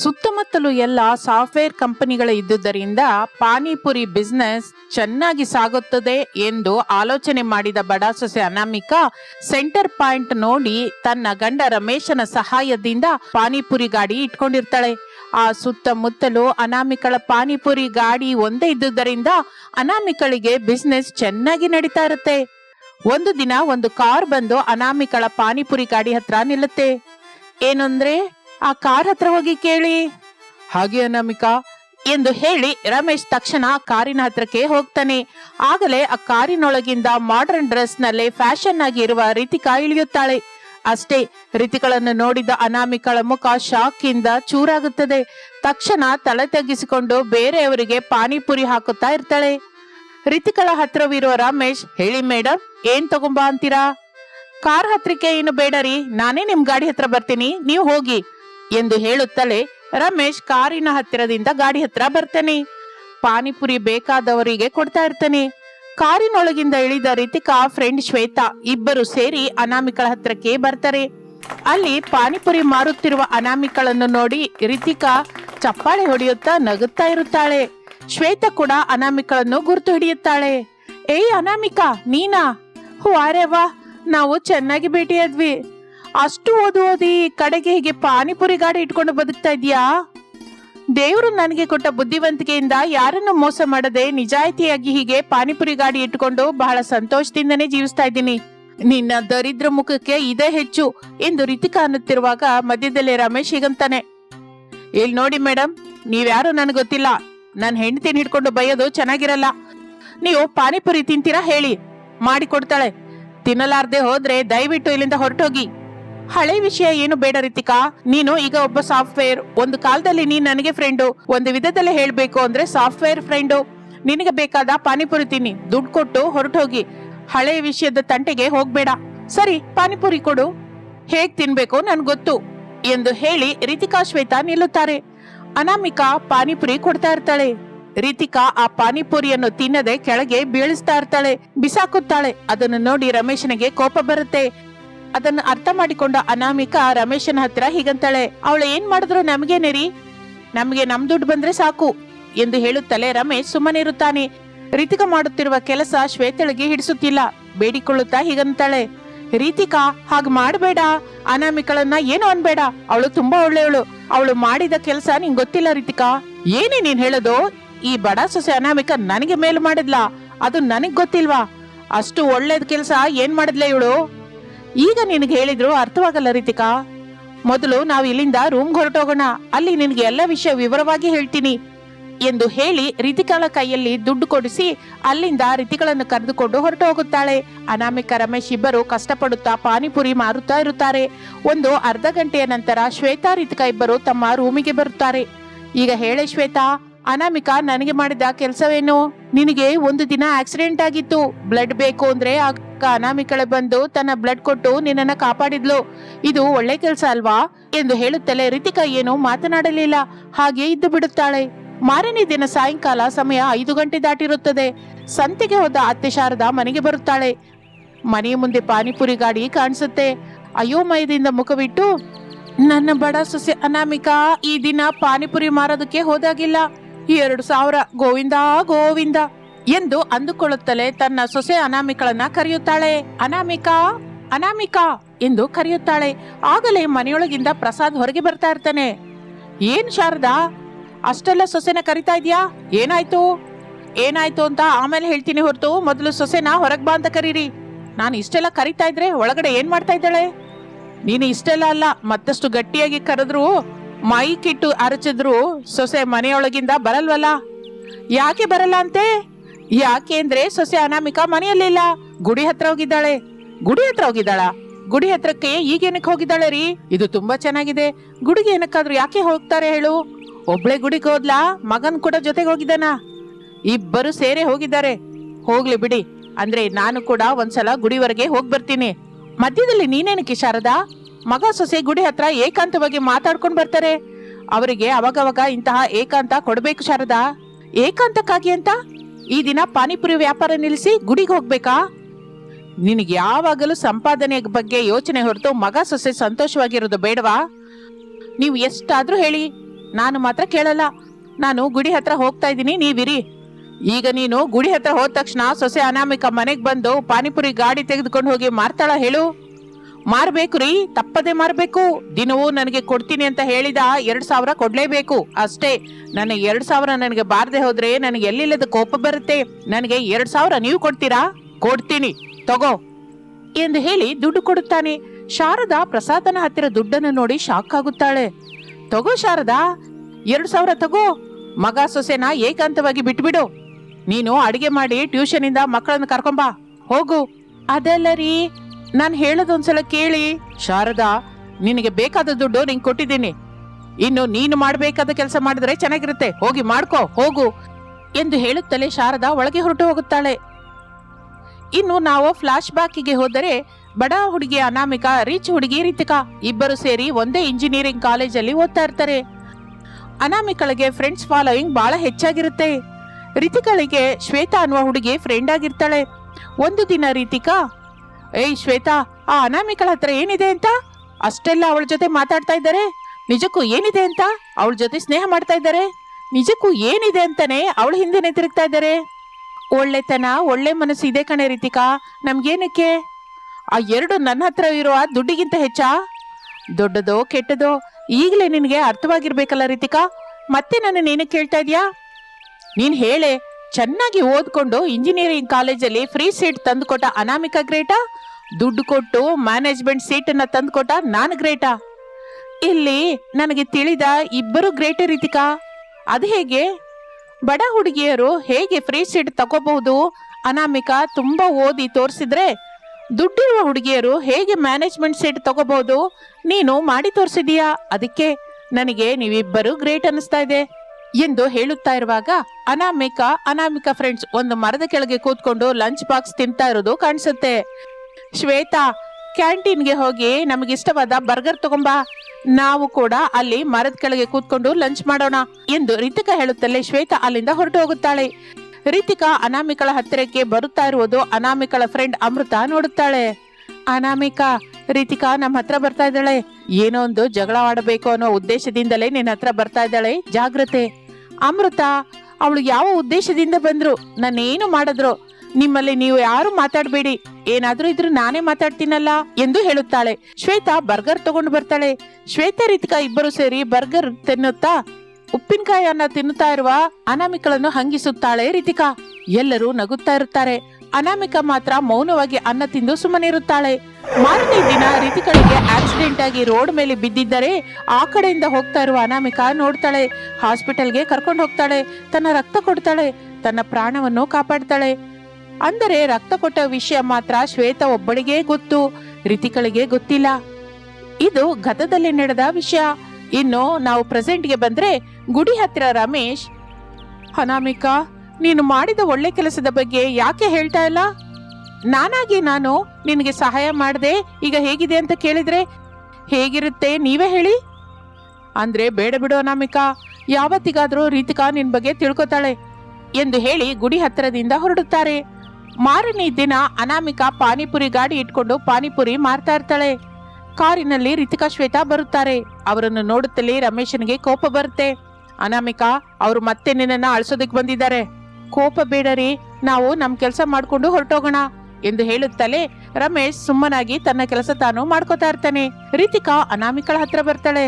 ಸುತ್ತಮುತ್ತಲು ಎಲ್ಲ ಸಾಫ್ಟ್ವೇರ್ ಕಂಪನಿಗಳ ಇದ್ದುದರಿಂದ ಪಾನಿಪುರಿ ಬಿಸ್ನೆಸ್ ಚೆನ್ನಾಗಿ ಸಾಗುತ್ತದೆ ಎಂದು ಆಲೋಚನೆ ಮಾಡಿದ ಬಡ ಸೊಸೆ ಅನಾಮಿಕಾ ಸೆಂಟರ್ ಪಾಯಿಂಟ್ ನೋಡಿ ತನ್ನ ಗಂಡ ರಮೇಶನ ಸಹಾಯದಿಂದ ಪಾನಿಪುರಿ ಗಾಡಿ ಇಟ್ಕೊಂಡಿರ್ತಾಳೆ. ಆ ಸುತ್ತಮುತ್ತಲು ಅನಾಮಿಕಳ ಪಾನಿಪುರಿ ಗಾಡಿ ಒಂದೇ ಇದ್ದುದರಿಂದ ಅನಾಮಿಕಳಿಗೆ ಬಿಸ್ನೆಸ್ ಚೆನ್ನಾಗಿ ನಡೀತಾ ಇರುತ್ತೆ. ಒಂದು ದಿನ ಒಂದು ಕಾರ್ ಬಂದು ಅನಾಮಿಕಳ ಪಾನಿಪುರಿ ಗಾಡಿ ಹತ್ರ ನಿಲ್ಲುತ್ತೆ. ಏನಂದ್ರೆ ಆ ಕಾರ್ ಹತ್ರ ಹೋಗಿ ಕೇಳಿ. ಹಾಗೆ ಅನಾಮಿಕಾ ಎಂದು ಹೇಳಿ ರಮೇಶ್ ತಕ್ಷಣ ಕಾರಿನ ಹತ್ರಕ್ಕೆ ಹೋಗ್ತಾನೆ. ಆಗಲೇ ಆ ಕಾರಿನೊಳಗಿಂದ ಮಾಡರ್ನ್ ಡ್ರೆಸ್ನಲ್ಲಿ ಫ್ಯಾಷನ್ ಆಗಿ ಇರುವ ರೀತಿಕಾ ಇಳಿಯುತ್ತಾಳೆ. ಅಷ್ಟೇ ರೀತಿಗಳನ್ನು ನೋಡಿದ ಅನಾಮಿಕಳ ಮುಖ ಶಾಕ್ ಇಂದ ಚೂರಾಗುತ್ತದೆ. ತಕ್ಷಣ ತಲೆ ತಗ್ಗಿಸಿಕೊಂಡು ಬೇರೆಯವರಿಗೆ ಪಾನಿಪುರಿ ಹಾಕುತ್ತಾ ಇರ್ತಾಳೆ. ರಿತಿಕಳ ಹತ್ರವಿರುವ ರಮೇಶ್ ಹೇಳಿ ಮೇಡಮ್ ಏನ್ ತಗೊಂಬಾ ಅಂತೀರಾ? ಕಾರ್ ಹತ್ರಕ್ಕೆ ಏನು ಬೇಡ ರೀ ನಾನೇ ನಿಮ್ ಗಾಡಿ ಹತ್ರ ಬರ್ತೀನಿ ನೀವು ಹೋಗಿ. ಎಂದು ಹೇಳುತ್ತಲೇ ರಮೇಶ್ ಕಾರಿನ ಹತ್ತಿರದಿಂದ ಗಾಡಿ ಹತ್ರ ಬರ್ತೇನೆ. ಪಾನಿಪುರಿ ಬೇಕಾದವರಿಗೆ ಕೊಡ್ತಾ ಇರ್ತಾನೆ. ಕಾರಿನೊಳಗಿಂದ ಇಳಿದ ರಿತಿಕಾ ಫ್ರೆಂಡ್ ಶ್ವೇತಾ ಇಬ್ಬರು ಸೇರಿ ಅನಾಮಿಕಳ ಹತ್ರಕ್ಕೆ ಬರ್ತಾರೆ. ಅಲ್ಲಿ ಪಾನಿಪುರಿ ಮಾರುತ್ತಿರುವ ಅನಾಮಿಕಳನ್ನು ನೋಡಿ ರಿತಿಕಾ ಚಪ್ಪಾಳೆ ಹೊಡೆಯುತ್ತಾ ನಗುತ್ತಾ ಇರುತ್ತಾಳೆ. ಶ್ವೇತಾ ಕೂಡ ಅನಾಮಿಕಳನ್ನು ಗುರುತು ಹಿಡಿಯುತ್ತಾಳೆ. ಏಯ್ ಅನಾಮಿಕಾ, ನೀನಾ? ವಾರೆ ವಾ ನಾವು ಚೆನ್ನಾಗಿ ಭೇಟಿಯಾದ್ವಿ. ಅಷ್ಟು ಓದು ಓದಿ ಕಡೆಗೆ ಹೀಗೆ ಪಾನಿಪುರಿ ಗಾಡಿ ಇಟ್ಕೊಂಡು ಬದುಕ್ತಾ ಇದೀಯಾ ದೇವರು ನನಗೆ ಕೊಟ್ಟ ಬುದ್ಧಿವಂತಿಕೆಯಿಂದ ಯಾರನ್ನು ಮೋಸ ಮಾಡದೆ ನಿಜಾಯಿತಿಯಾಗಿ ಹೀಗೆ ಪಾನಿಪುರಿ ಗಾಡಿ ಇಟ್ಕೊಂಡು ಬಹಳ ಸಂತೋಷದಿಂದನೇ ಜೀವಿಸ್ತಾ ಇದ್ದೀನಿ. ನಿನ್ನ ದರಿದ್ರ ಮುಖಕ್ಕೆ ಇದೇ ಹೆಚ್ಚು ಎಂದು ರಿತಿಕಾ ಅನ್ನುತ್ತಿರುವಾಗ ಮಧ್ಯದಲ್ಲಿ ರಮೇಶ್ ಹೀಗಂತಾನೆ. ಇಲ್ಲಿ ನೋಡಿ ಮೇಡಮ್ ನೀವ್ಯಾರು ನನಗೆ ಗೊತ್ತಿಲ್ಲ. ನನ್ನ ಹೆಂಡತಿನ ಹಿಡ್ಕೊಂಡು ಬೈಯೋದು ಚೆನ್ನಾಗಿರಲ್ಲ. ನೀವು ಪಾನಿಪುರಿ ತಿಂತೀರಾ ಹೇಳಿ. ಮಾಡಿ ಕೊಡ್ತಾಳೆ. ತಿನ್ನಲಾರ್ದೆ ಹೋದ್ರೆ ದಯವಿಟ್ಟು ಇಲ್ಲಿಂದ ಹೊರಟೋಗಿ. ಹಳೆ ವಿಷಯ ಏನು ಬೇಡ ರಿತಿಕಾ? ನೀನು ಈಗ ಒಬ್ಬ ಸಾಫ್ಟ್ವೇರ್, ಒಂದು ಕಾಲದಲ್ಲಿ ನೀನ್ ನನಗೆ ಫ್ರೆಂಡು ಒಂದು ವಿಧದಲ್ಲಿ ಹೇಳ್ಬೇಕು ಅಂದ್ರೆ ಸಾಫ್ಟ್ವೇರ್ ಫ್ರೆಂಡು ನಿನಗೆ ಬೇಕಾದ ಪಾನಿಪುರಿ ತಿನ್ನಿ, ದುಡ್ಡು ಕೊಟ್ಟು ಹೊರಟೋಗಿ. ಹಳೆ ವಿಷಯದ ತಂಟೆಗೆ ಹೋಗ್ಬೇಡ. ಸರಿ, ಪಾನಿಪುರಿ ಕೊಡು. ಹೇಗ್ ತಿನ್ಬೇಕು ನನ್ ಗೊತ್ತು ಎಂದು ಹೇಳಿ ರಿತಿಕಾ ಶ್ವೇತಾ ನಿಲ್ಲುತ್ತಾರೆ. ಅನಾಮಿಕಾ ಪಾನಿಪುರಿ ಕೊಡ್ತಾ ಇರ್ತಾಳೆ. ರಿತಿಕಾ ಆ ಪಾನಿಪುರಿಯನ್ನು ತಿನ್ನದೆ ಕೆಳಗೆ ಬೀಳಿಸ್ತಾ ಇರ್ತಾಳೆ. ಬಿಸಾಕುತ್ತಾಳೆ. ಅದನ್ನು ನೋಡಿ ರಮೇಶನಿಗೆ ಕೋಪ ಬರುತ್ತೆ. ಅದನ್ನು ಅರ್ಥ ಮಾಡಿಕೊಂಡ ಅನಾಮಿಕ ರಮೇಶನ ಹತ್ರ ಹೀಗಂತಾಳೆ, ಅವಳು ಏನ್ ಮಾಡಿದ್ರು ನಮ್ಗೇನೇರಿ? ನಮ್ಗೆ ನಮ್ ದುಡ್ಡು ಬಂದ್ರೆ ಸಾಕು, ಎಂದು ಹೇಳುತ್ತಲೇ ರಮೇಶ್ ಸುಮ್ಮನಿರುತ್ತಾನೆ ರೀತಿಕಾ ಮಾಡುತ್ತಿರುವ ಕೆಲಸ ಶ್ವೇತಳಿಗೆ ಹಿಡಿಸುತ್ತಿಲ್ಲ, ಬೇಡಿಕೊಳ್ಳುತ್ತಾ ಹೀಗಂತಾಳೆ, ರೀತಿಕಾ, ಹಾಗ ಮಾಡಬೇಡ, ಅನಾಮಿಕಳನ್ನ ಏನು ಅನ್ಬೇಡ, ಅವಳು ತುಂಬಾ ಒಳ್ಳೆಯವಳು, ಅವಳು ಮಾಡಿದ ಕೆಲಸ ನಿಂಗೆ ಗೊತ್ತಿಲ್ಲ ರೀತಿಕಾ? ಏನೇ ನೀನ್ ಹೇಳೋದು? ಈ ಬಡ ಸೊಸೆ ಅನಾಮಿಕ ನನಗೆ ಮೇಲ್ ಮಾಡಿದ್ಲಾ? ಅದು ನನಗ್ ಗೊತ್ತಿಲ್ವಾ? ಅಷ್ಟು ಒಳ್ಳೇದ್ ಕೆಲಸ ಏನ್ ಮಾಡಿದ್ಲೇ ಇವಳು? ಈಗ ನಿನಗೆ ಹೇಳಿದ್ರು ಅರ್ಥವಾಗಲ್ಲ ರೀತಿಕಾ. ಮೊದಲು ನಾವು ಇಲ್ಲಿಂದ ರೂಮ್ಗೆ ಹೊರಟೋಗೋಣ. ಅಲ್ಲಿ ನಿನಗೆ ಎಲ್ಲ ವಿಷಯ ವಿವರವಾಗಿ ಹೇಳ್ತೀನಿ ಎಂದು ಹೇಳಿ ರಿತಿಕಾಳ ಕೈಯಲ್ಲಿ ದುಡ್ಡು ಕೊಡಿಸಿ ಅಲ್ಲಿಂದ ರಿತಿಗಳನ್ನು ಕರೆದುಕೊಂಡು ಹೊರಟು ಹೋಗುತ್ತಾಳೆ ಅನಾಮಿಕ ರಮೇಶ್ ಇಬ್ಬರು ಕಷ್ಟಪಡುತ್ತಾ ಪಾನಿಪುರಿ ಮಾರುತ್ತಾ ಇರುತ್ತಾರೆ. ಒಂದು ಅರ್ಧ ಗಂಟೆಯ ನಂತರ ಶ್ವೇತಾ, ರಿತಿಕಾ ಇಬ್ಬರು ತಮ್ಮ ರೂಮಿಗೆ ಬರುತ್ತಾರೆ. ಈಗ ಹೇಳೆ ಶ್ವೇತಾ, ಅನಾಮಿಕಾ ನನಗೆ ಮಾಡಿದ ಕೆಲಸವೇನು? ನಿನಗೆ ಒಂದು ದಿನ ಆಕ್ಸಿಡೆಂಟ್ ಆಗಿತ್ತು. ಬ್ಲಡ್ ಬೇಕು ಅಂದ್ರೆ ಅಕ್ಕ ಅನಾಮಿಕಳೆ ಬಂದು ತನ್ನ ಬ್ಲಡ್ ಕೊಟ್ಟು ನಿನ್ನನ್ನ ಕಾಪಾಡಿದ್ಲು. ಇದು ಒಳ್ಳೆ ಕೆಲಸ ಅಲ್ವಾ? ಎಂದು ಹೇಳುತ್ತಲೇ ರಿತಿಕಾ ಏನು ಮಾತನಾಡಲಿಲ್ಲ. ಹಾಗೆ ಇದ್ದು ಬಿಡುತ್ತಾಳೆ. ಮಾರನೇ ದಿನ ಸಾಯಂಕಾಲ ಸಮಯ ಐದು ಗಂಟೆ ದಾಟಿರುತ್ತದೆ. ಸಂತೆಗೆ ಹೋದ ಅತ್ತೆ ಶಾರದಾ ಮನೆಗೆ ಬರುತ್ತಾಳೆ. ಮನೆಯ ಮುಂದೆ ಪಾನಿಪುರಿ ಗಾಡಿ ಕಾಣಿಸುತ್ತೆ. ಅಯೋಮಯದಿಂದ ಮುಖವಿಟ್ಟು, ನನ್ನ ಬಡ ಸೊಸೆ ಅನಾಮಿಕಾ, ಈ ದಿನ ಪಾನಿಪುರಿ ಮಾರೋದಕ್ಕೆ ಹೋದಾಗಿಲ್ಲ. ಎರಡು ಸಾವಿರ ಗೋವಿಂದ ಗೋವಿಂದ. ಎಂದು ಅಂದುಕೊಳ್ಳುತ್ತಲೇ ತನ್ನ ಸೊಸೆ ಅನಾಮಿಕಳನ್ನ ಕರೆಯುತ್ತಾಳೆ. ಅನಾಮಿಕಾ ಅನಾಮಿಕಾ ಎಂದು ಕರೆಯುತ್ತಾಳೆ. ಆಗಲೇ ಮನೆಯೊಳಗಿಂದ ಪ್ರಸಾದ್ ಹೊರಗೆ ಬರ್ತಾ ಇರ್ತಾನೆ. ಏನ್ ಶಾರದಾ, ಅಷ್ಟೆಲ್ಲ ಸೊಸೆನ ಕರಿತಾ ಇದ್ಯಾ? ಏನಾಯ್ತು? ಏನಾಯ್ತು ಅಂತ ಆಮೇಲೆ ಹೇಳ್ತೀನಿ ಹೊರತು, ಮೊದಲು ಸೊಸೆನ ಹೊರಗೆ ಬಾ ಅಂತ ಕರೀರಿ. ನಾನು ಇಷ್ಟೆಲ್ಲ ಕರಿತಾ ಇದ್ರೆ ಒಳಗಡೆ ಏನ್ ಮಾಡ್ತಾ ಇದ್ದಾಳೆ? ನೀನು ಇಷ್ಟೆಲ್ಲ ಅಲ್ಲ, ಮತ್ತಷ್ಟು ಗಟ್ಟಿಯಾಗಿ ಕರೆದ್ರು ಮೈ ಕಿಟ್ಟು ಅರಚಿದ್ರು ಸೊಸೆ ಮನೆಯೊಳಗಿಂದ ಬರಲ್ವಲ್ಲ? ಯಾಕೆ ಬರಲ್ಲ ಅಂತೆ? ಯಾಕೆ ಅಂದ್ರೆ ಸೊಸೆ ಅನಾಮಿಕ ಮನೆಯಲ್ಲಿಲ್ಲ. ಗುಡಿ ಹತ್ರ ಹೋಗಿದ್ದಾಳೆ. ಗುಡಿ ಹತ್ರ ಹೋಗಿದ್ದಾಳ. ಗುಡಿ ಹತ್ರಕ್ಕೆ ಈಗೇನಕ್ಕೆ ಹೋಗಿದ್ದಾಳೆ ರೀ? ಇದು ತುಂಬಾ ಚೆನ್ನಾಗಿದೆ. ಗುಡಿಗೆ ಏನಕ್ಕಾದ್ರೂ ಯಾಕೆ ಹೋಗ್ತಾರೆ ಹೇಳು. ಒಬ್ಳೆ ಗುಡಿಗೆ ಹೋದ್ಲಾ? ಮಗನ್ ಕೂಡ ಜೊತೆಗೆ ಹೋಗಿದ್ದಾನ? ಇಬ್ಬರು ಸೇರೆ ಹೋಗಿದ್ದಾರೆ. ಹೋಗ್ಲಿ ಬಿಡಿ. ಅಂದ್ರೆ ನಾನು ಕೂಡ ಒಂದ್ಸಲ ಗುಡಿವರೆಗೆ ಹೋಗಿ ಬರ್ತೀನಿ. ಮಧ್ಯದಲ್ಲಿ ನೀನೇನಕ್ಕೆ ಶಾರದಾ? ಮಗ ಸೊಸೆ ಗುಡಿ ಹತ್ರ ಏಕಾಂತವಾಗಿ ಮಾತಾಡ್ಕೊಂಡು ಬರ್ತಾರೆ. ಅವರಿಗೆ ಅವಾಗವಾಗ ಇಂತಹ ಏಕಾಂತ ಕೊಡ್ಬೇಕು ಶಾರದಾ? ಏಕಾಂತಕ್ಕಾಗಿ ಅಂತ? ಈ ದಿನ ಪಾನಿಪುರಿ ವ್ಯಾಪಾರ ನಿಲ್ಲಿಸಿ ಗುಡಿಗೆ ಹೋಗ್ಬೇಕಾ? ನಿನಗೆ ಯಾವಾಗಲೂ ಸಂಪಾದನೆ ಬಗ್ಗೆ ಯೋಚನೆ ಹೊರತು ಮಗ ಸೊಸೆ ಸಂತೋಷವಾಗಿರೋದು ಬೇಡವಾ? ನೀವು ಎಷ್ಟಾದ್ರೂ ಹೇಳಿ. ನಾನು ಮಾತ್ರ ಕೇಳಲ್ಲ. ನಾನು ಗುಡಿ ಹತ್ರ ಹೋಗ್ತಾ ಇದ್ದೀನಿ. ನೀವಿರಿ. ಈಗ ನೀನು ಗುಡಿ ಹತ್ರ ಹೋದ ತಕ್ಷಣ ಸೊಸೆ ಅನಾಮಿಕ ಮನೆಗೆ ಬಂದು ಪಾನಿಪುರಿ ಗಾಡಿ ತೆಗೆದುಕೊಂಡು ಹೋಗಿ ಮಾರ್ತಾಳ ಹೇಳು. ಮಾರ್ಬೇಕು ರೀ, ತಪ್ಪದೆ ಮಾರ್ಬೇಕು. ದಿನವೂ ನನಗೆ ಕೊಡ್ತೀನಿ ಅಂತ ಹೇಳಿದ ಎರಡ್ ಸಾವಿರ ಕೊಡ್ಲೇಬೇಕು. ಅಷ್ಟೇ, ನನ್ನ ಎರಡ್ ಸಾವಿರ ನನಗೆ ಬಾರದೆ ಹೋದ್ರೆ ನನಗೆ ಎಲ್ಲಿಲ್ಲದ ಕೋಪ ಬರುತ್ತೆ? ನನಗೆ ಎರಡ್ ಸಾವಿರ ನೀವು ಕೊಡ್ತೀರಾ? ಕೊಡ್ತೀನಿ. ತಗೋ. ಎಂದು ಹೇಳಿ ದುಡ್ಡು ಕೊಡುತ್ತಾನೆ. ಶಾರದಾ ಪ್ರಸಾದನ ಹತ್ತಿರ ದುಡ್ಡನ್ನು ನೋಡಿ ಶಾಕ್ ಆಗುತ್ತಾಳೆ. ತಗೋ ಶಾರದಾ, ಎರಡು ಸಾವಿರ ತಗೋ. ಮಗ ಸೊಸೆನ ಏಕಾಂತವಾಗಿ ಬಿಟ್ಬಿಡು. ನೀನು ಅಡಿಗೆ ಮಾಡಿ ಟ್ಯೂಷನ್ ಇಂದ ಮಕ್ಕಳನ್ನ ಕರ್ಕೊಂಬಾ. ಹೋಗು. ಅದಲ್ಲ ರೀ ನಾನು ಹೇಳೋದೊಂದ್ಸಲ ಕೇಳಿ, ಶಾರದಾ, ನಿನಗೆ ಬೇಕಾದ ದುಡ್ಡು ನಿಂಗೆ ಕೊಟ್ಟಿದ್ದೀನಿ. ಇನ್ನು ನೀನು ಮಾಡಬೇಕಾದ ಕೆಲಸ ಮಾಡಿದ್ರೆ ಚೆನ್ನಾಗಿರುತ್ತೆ. ಹೋಗಿ ಮಾಡ್ಕೋ, ಹೋಗು ಎಂದು ಹೇಳುತ್ತಲೇ ಶಾರದಾ ಒಳಗೆ ಹೊರಟು ಹೋಗುತ್ತಾಳೆ. ಇನ್ನು ನಾವು ಫ್ಲಾಶ್ ಬ್ಯಾಕಿಗೆ ಹೋದರೆ ಬಡ ಹುಡುಗಿ ಅನಾಮಿಕ, ರಿಚ್ ಹುಡುಗಿ ರಿತಿಕಾ ಇಬ್ಬರು ಸೇರಿ ಒಂದೇ ಇಂಜಿನಿಯರಿಂಗ್ ಕಾಲೇಜಲ್ಲಿ ಓದ್ತಾ ಇರ್ತಾರೆ. ಅನಾಮಿಕಳಿಗೆ ಫ್ರೆಂಡ್ಸ್ ಫಾಲೋಯಿಂಗ್ ಬಹಳ ಹೆಚ್ಚಾಗಿರುತ್ತೆ. ರಿತಿಕಳಿಗೆ ಶ್ವೇತಾ ಅನ್ನುವ ಹುಡುಗಿ ಫ್ರೆಂಡ್ ಆಗಿರ್ತಾಳೆ. ಒಂದು ದಿನ ರಿತಿಕಾ ಏಯ್ ಶ್ವೇತಾ, ಆ ಅನಾಮಿಕಳ ಹತ್ರ ಏನಿದೆ ಅಂತ? ಅಷ್ಟೆಲ್ಲ ಅವಳ ಜೊತೆ ಮಾತಾಡ್ತಾ ಇದ್ದಾರೆ? ನಿಜಕ್ಕೂ ಏನಿದೆ ಅಂತ? ಅವಳ ಜೊತೆ ಸ್ನೇಹ ಮಾಡ್ತಾ ಇದ್ದಾರೆ? ನಿಜಕ್ಕೂ ಏನಿದೆ ಅಂತಾನೆ ಅವಳ ಹಿಂದೆ ತಿರುಗ್ತಾ ಇದ್ದಾರೆ? ಒಳ್ಳೆತನ, ಒಳ್ಳೆ ಮನಸ್ಸು ಇದೆ ಕಣೆ ರೀತಿಕಾ. ನಮ್ಗೇನಕ್ಕೆ? ಆ ಎರಡು ನನ್ನ ಹತ್ರ ಇರುವ ದುಡ್ಡಿಗಿಂತ ಹೆಚ್ಚಾ? ದೊಡ್ಡದೋ, ಕೆಟ್ಟದೋ, ಈಗಲೇ ನಿನಗೆ ಅರ್ಥವಾಗಿರ್ಬೇಕಲ್ಲ ರೀತಿಕಾ. ಮತ್ತೆ ನನ್ನ ನೇನಕ್ಕೆ ಕೇಳ್ತಾ ಇದೀಯಾ? ನೀನು ಹೇಳೆ ಚೆನ್ನಾಗಿ ಓದ್ಕೊಂಡು ಇಂಜಿನಿಯರಿಂಗ್ ಕಾಲೇಜಲ್ಲಿ ಫ್ರೀ ಸೀಟ್ ತಂದುಕೊಟ್ಟ ಅನಾಮಿಕ ಗ್ರೇಟಾ ದುಡ್ಡು ಕೊಟ್ಟು ಮ್ಯಾನೇಜ್ಮೆಂಟ್ ಸೀಟನ್ನು ತಂದುಕೊಟ್ಟ ನಾನು ಗ್ರೇಟಾ ಇಲ್ಲಿ ನನಗೆ ತಿಳಿದ ಇಬ್ಬರು ಗ್ರೇಟ್ ರೀತಿಕಾ? ಅದು ಹೇಗೆ? ಬಡ ಹುಡುಗಿಯರು ಹೇಗೆ ಫ್ರೀ ಸೀಟ್ ತಗೋಬಹುದು? ಅನಾಮಿಕ ತುಂಬಾ ಓದಿ ತೋರಿಸಿದ್ರೆ ದುಡ್ಡಿರುವ ಹುಡುಗಿಯರು ಹೇಗೆ ಮ್ಯಾನೇಜ್ಮೆಂಟ್ ಸೀಟ್ ತಗೋಬಹುದು? ನೀನು ಮಾಡಿ ತೋರಿಸಿದೀಯಾ? ಅದಕ್ಕೆ ನನಗೆ ನೀವಿಬ್ಬರು ಗ್ರೇಟ್ ಅನ್ನಿಸ್ತಾ ಇದೆ. ಎಂದು ಹೇಳುತ್ತಾ ಇರುವಾಗ ಅನಾಮಿಕಾ ಅನಾಮಿಕಾ ಫ್ರೆಂಡ್ಸ್ ಒಂದು ಮರದ ಕೆಳಗೆ ಕೂತ್ಕೊಂಡು ಲಂಚ್ ಬಾಕ್ಸ್ ತಿಂತಾ ಇರೋದು ಕಾಣಿಸುತ್ತೆ. ಶ್ವೇತಾ ಕ್ಯಾಂಟೀನ್ಗೆ ಹೋಗಿ ನಮಗಿಷ್ಟವಾದ ಬರ್ಗರ್ ತಗೊಂಬಾ. ನಾವು ಕೂಡ ಅಲ್ಲಿ ಮರದ ಕೆಳಗೆ ಕೂತ್ಕೊಂಡು ಲಂಚ್ ಮಾಡೋಣ ಎಂದು ರಿತಿಕಾ ಹೇಳುತ್ತಲೇ ಶ್ವೇತಾ ಅಲ್ಲಿಂದ ಹೊರಟು ಹೋಗುತ್ತಾಳೆ. ರಿತಿಕಾ ಅನಾಮಿಕಳ ಹತ್ತಿರಕ್ಕೆ ಬರುತ್ತಾ ಇರುವುದು ಅನಾಮಿಕಳ ಫ್ರೆಂಡ್ ಅಮೃತ ನೋಡುತ್ತಾಳೆ. ಅನಾಮಿಕಾ, ರಿತಿಕಾ ನಮ್ಮ ಹತ್ರ ಬರ್ತಾ ಇದ್ದಾಳೆ. ಏನೋ ಒಂದು ಜಗಳ ಆಡಬೇಕು ಅನ್ನೋ ಉದ್ದೇಶದಿಂದಲೇ ನಿನ್ನ ಹತ್ರ ಬರ್ತಾ ಇದ್ದಾಳೆ. ಜಾಗ್ರತೆ. ಅಮೃತ, ಅವಳು ಯಾವ ಉದ್ದೇಶದಿಂದ ಬಂದ್ರು? ನಾನೇನು ಮಾಡಿದ್ರು? ನಿಮ್ಮಲ್ಲಿ ನೀವು ಯಾರು ಮಾತಾಡಬೇಡಿ. ಏನಾದ್ರೂ ಇದ್ರು ನಾನೇ ಮಾತಾಡ್ತೀನಲ್ಲ ಎಂದು ಹೇಳುತ್ತಾಳೆ. ಶ್ವೇತಾ ಬರ್ಗರ್ ತಗೊಂಡು ಬರ್ತಾಳೆ. ಶ್ವೇತಾ, ರೀತಿಕ ಇಬ್ಬರು ಸೇರಿ ಬರ್ಗರ್ ತಿನ್ನುತ್ತಾ ಉಪ್ಪಿನಕಾಯಿ ಅನ್ನ ತಿನ್ನುತ್ತಾ ಇರುವ ಅನಾಮಿಕಳನ್ನು ಹಂಗಿಸುತ್ತಾಳೆ ರೀತಿಕಾ. ಎಲ್ಲರೂ ನಗುತ್ತಾ ಇರುತ್ತಾರೆ. ಅನಾಮಿಕಾ ಮಾತ್ರ ಮೌನವಾಗಿ ಅನ್ನ ತಿಂದು ಸುಮ್ಮನಿರುತ್ತಾಳೆ. ಮಾರನೇ ದಿನ ರಿತಿಕಳಿಗೆ ಆಕ್ಸಿಡೆಂಟ್ ಆಗಿ ರೋಡ್ ಮೇಲೆ ಬಿದ್ದಿದ್ದರೆ ಆ ಕಡೆಯಿಂದ ಹೋಗ್ತಾ ಇರುವ ಅನಾಮಿಕ ನೋಡ್ತಾಳೆ. ಹಾಸ್ಪಿಟಲ್ಗೆ ಕರ್ಕೊಂಡು ಹೋಗ್ತಾಳೆ. ತನ್ನ ರಕ್ತ ಕೊಡ್ತಾಳೆ. ತನ್ನ ಪ್ರಾಣವನ್ನು ಕಾಪಾಡ್ತಾಳೆ. ಅಂದರೆ ರಕ್ತ ಕೊಟ್ಟ ವಿಷಯ ಮಾತ್ರ ಶ್ವೇತ ಒಬ್ಬಳಿಗೆ ಗೊತ್ತು. ರಿತಿಕಳಿಗೆ ಗೊತ್ತಿಲ್ಲ. ಇದು ಗತದಲ್ಲಿ ನಡೆದ ವಿಷಯ. ಇನ್ನು ನಾವು ಪ್ರೆಸೆಂಟ್ಗೆ ಬಂದ್ರೆ ಗುಡಿ ಹತ್ತಿರ ರಮೇಶ್, ಅನಾಮಿಕಾ ನೀನು ಮಾಡಿದ ಒಳ್ಳೆ ಕೆಲಸದ ಬಗ್ಗೆ ಯಾಕೆ ಹೇಳ್ತಾ ಇಲ್ಲ? ನಾನಾಗಿ ನಾನು ನಿನಗೆ ಸಹಾಯ ಮಾಡದೆ? ಈಗ ಹೇಗಿದೆ ಅಂತ ಕೇಳಿದ್ರೆ ಹೇಗಿರುತ್ತೆ ನೀವೇ ಹೇಳಿ. ಅಂದ್ರೆ ಬೇಡ ಬಿಡು ಅನಾಮಿಕಾ, ಯಾವತ್ತಿಗಾದ್ರೂ ರೀತಿಕಾ ನಿನ್ ಬಗ್ಗೆ ತಿಳ್ಕೊತಾಳೆ ಎಂದು ಹೇಳಿ ಗುಡಿ ಹತ್ತಿರದಿಂದ ಹೊರಡುತ್ತಾರೆ. ಮಾರನೇ ದಿನ ಅನಾಮಿಕಾ ಪಾನಿಪುರಿ ಗಾಡಿ ಇಟ್ಕೊಂಡು ಪಾನಿಪುರಿ ಮಾರ್ತಾ ಇರ್ತಾಳೆ. ಕಾರಿನಲ್ಲಿ ರಿತಿಕಾ ಶ್ವೇತಾ ಬರುತ್ತಾರೆ. ಅವರನ್ನು ನೋಡುತ್ತಲೇ ರಮೇಶನಿಗೆ ಕೋಪ ಬರುತ್ತೆ. ಅನಾಮಿಕಾ, ಅವರು ಮತ್ತೆ ನಿನ್ನನ್ನು ಅಳಿಸೋದಕ್ಕೆ ಬಂದಿದ್ದಾರೆ. ಕೋಪ ಬೇಡರಿ, ನಾವು ನಮ್ ಕೆಲಸ ಮಾಡ್ಕೊಂಡು ಹೊರಟೋಗೋಣ ಎಂದು ಹೇಳುತ್ತಲೇ ರಮೇಶ್ ಸುಮ್ಮನಾಗಿ ತನ್ನ ಕೆಲಸ ತಾನು ಮಾಡ್ಕೋತಾ ಇರ್ತಾನೆ. ರೀತಿಕಾ ಅನಾಮಿಕಳ ಹತ್ರ ಬರ್ತಾಳೆ.